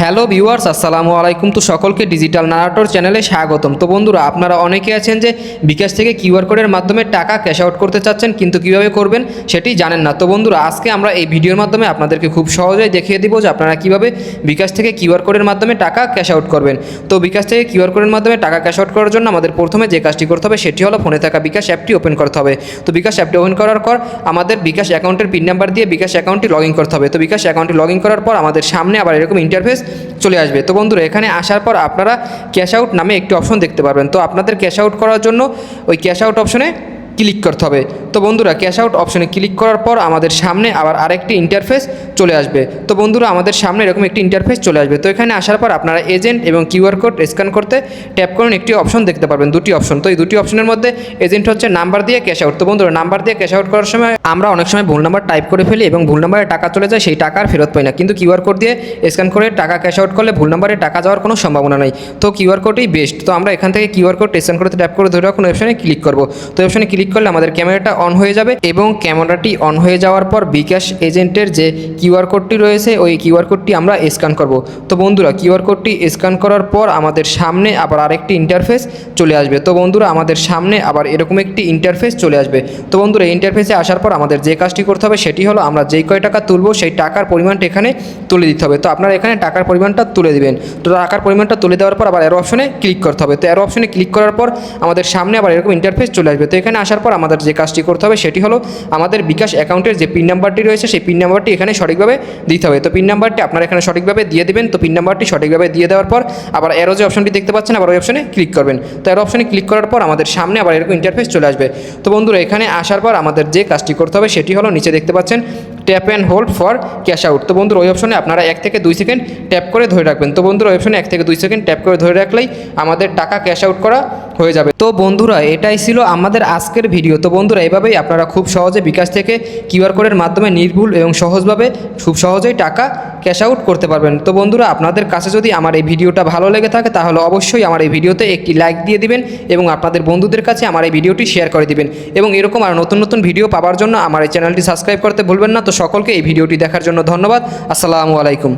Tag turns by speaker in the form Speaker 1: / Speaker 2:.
Speaker 1: Hello viewers, আসসালামু আলাইকুম। তো সকলকে ডিজিটাল নারাটোর চ্যানেলে স্বাগতম। তো বন্ধুরা, আপনারা অনেকে আছেন যে বিকাশ থেকে কিউআর কোডের মাধ্যমে টাকা ক্যাশ আউট করতে চাচ্ছেন, কিন্তু কীভাবে করবেন সেটি জানেন না। তো বন্ধুরা, আজকে আমরা এই ভিডিওর মাধ্যমে আপনাদেরকে খুব সহজেই দেখিয়ে দিব যে আপনারা কীভাবে বিকাশ থেকে কিউআর কোডের মাধ্যমে টাকা ক্যাশ আউট করবেন। তো বিকাশ থেকে কিউআর কোডের মাধ্যমে টাকা ক্যাশ আউট করার জন্য আমাদের প্রথমে যে কাজটি করতে হবে, সেটি হলো ফোনে থাকা বিকাশ অ্যাপটি ওপেন করতে হবে। তো বিকাশ অ্যাপটি ওপেন করার পর আমাদের বিকাশ অ্যাকাউন্টের পিন নাম্বার দিয়ে বিকাশ অ্যাকাউন্টটি লগ করতে হবে। তো বিকাশ অ্যাকাউন্টটি লগ করার পর আমাদের সামনে আবার এরকম ইন্টারফেস চলে আসবে। তো বন্ধুরা, এখানে আসার পর আপনারা ক্যাশ আউট নামে একটি অপশন দেখতে পারবেন। তো আপনাদের ক্যাশ আউট করার জন্য ওই ক্যাশ আউট অপশনে ক্লিক করতে হবে। তো বন্ধুরা ক্যাশ আউট অপশনে ক্লিক করার পর আমাদের সামনে আবার আরেকটি ইন্টারফেস চলে আসবে। তো বন্ধুরা, আমাদের সামনে এরকম একটি ইন্টারফেস চলে আসবে। তো এখানে আসার পর আপনারা এজেন্ট এবং কিউআর কোড স্ক্যান করতে ট্যাপ করুন। একটি অপশন দেখতে পারবেন, দুটি অপশন তো এই দুটি অপশনের মধ্যে এজেন্ট হচ্ছে নাম্বার দিয়ে ক্যাশ আউট তো বন্ধুরা নাম্বার দিয়ে ক্যাশ আউট করার সময় আমরা অনেক সময় ভুল নাম্বার টাইপ করে ফেলি এবং ভুল নাম্বারে টাকা চলে যায়, সেই টাকা আর ফেরত পাই না। কিন্তু কিউআর কোড দিয়ে স্ক্যান করে টাকা ক্যাশ আউট করলে ভুল নাম্বারে টাকা যাওয়ার কোনো সম্ভাবনা নেই। তো কিউআর কোডই বেস্ট তো আমরা এখান থেকে কিউআর কোড স্ক্যান করতে ট্যাপ করে ধরে রাখুন অপশনে ক্লিক করব। তো অপশনে ক্লিক করলে আমাদের ক্যামেরাটা অন হয়ে যাবে এবং ক্যামেরাটি অন হয়ে যাওয়ার পর বিকাশ এজেন্টের যে কিউআর কোডটি রয়েছে, ওই কিউআর কোডটি আমরা স্ক্যান করব। তো বন্ধুরা, কিউআর কোডটি স্ক্যান করার পর আমাদের সামনে আবার আরেকটি ইন্টারফেস চলে আসবে। তো বন্ধুরা, আমাদের সামনে আবার এরকম একটি ইন্টারফেস চলে আসবে। তো বন্ধুরা ইন্টারফেসে আসার পর আমাদের যে কাজটি করতে হবে সেটি হলো আমরা যেই কয় টাকা তুলবো সেই টাকার পরিমাণটা এখানে তুলে দিতে হবে। তো আপনারা এখানে টাকার পরিমাণটা তুলে দিবেন। তো টাকার পরিমাণটা তুলে দেওয়ার পর আবার এরো অপশনে ক্লিক করতে হবে। তো এরো অপশনে ক্লিক করার পর আমাদের সামনে আবার এরকম ইন্টারফেস চলে আসবে। তো এখানে আসার পর আমাদের যে কাজটি করতে হবে সেটি হলো আমাদের বিকাশ অ্যাকাউন্টের যে পিন নাম্বারটি রয়েছে সেই পিন নাম্বারটি এখানে সঠিকভাবে দিতে হবে। তো পিন নাম্বারটি আপনারা এখানে সঠিকভাবে দিয়ে দেবেন। তো পিন নাম্বারটি সঠিকভাবে দিয়ে দেওয়ার পর আবার এরো যে অপশনটি দেখতে পাচ্ছেন, আবার ওই অপশনে ক্লিক করবেন। তো এরো অপশনে ক্লিক করার পর আমাদের সামনে আবার এরকম ইন্টারফেস চলে আসবে। তো বন্ধুরা, এখানে আসার পর আমাদের যে কাজটি করতে হবে সেটি হলো নিচে দেখতে পাচ্ছেন tap and hold for cash out তো বন্ধুরা, ওই অপশনে আপনারা এক থেকে দুই সেকেন্ড ট্যাপ করে ধরে রাখবেন। তো বন্ধুরা, ওই অপশনে এক থেকে দুই সেকেন্ড ট্যাপ করে ধরে রাখলেই আমাদের টাকা ক্যাশ আউট করা হয়ে যাবে। তো বন্ধুরা, এটাই ছিল আমাদের আজকের ভিডিও। তো বন্ধুরা, এভাবেই আপনারা খুব সহজে বিকাশ থেকে কিউআর কোডের মাধ্যমে নির্ভুল এবং সহজভাবে খুব সহজেই টাকা ক্যাশ আউট করতে পারবেন। তো বন্ধুরা, আপনাদের কাছে যদি আমার এই ভিডিওটা ভালো লেগে থাকে, তাহলে অবশ্যই আমার এই ভিডিওতে একটি লাইক দিয়ে দিবেন এবং আপনাদের বন্ধুদের কাছে আমার এই ভিডিওটি শেয়ার করে দিবেন। এবং এরকম আর নতুন নতুন ভিডিও পাওয়ার জন্য আমার এই চ্যানেলটি সাবস্ক্রাইব করতে ভুলবেন না। তো সকলকে এই ভিডিওটি দেখার জন্য ধন্যবাদ। আসসালামু আলাইকুম।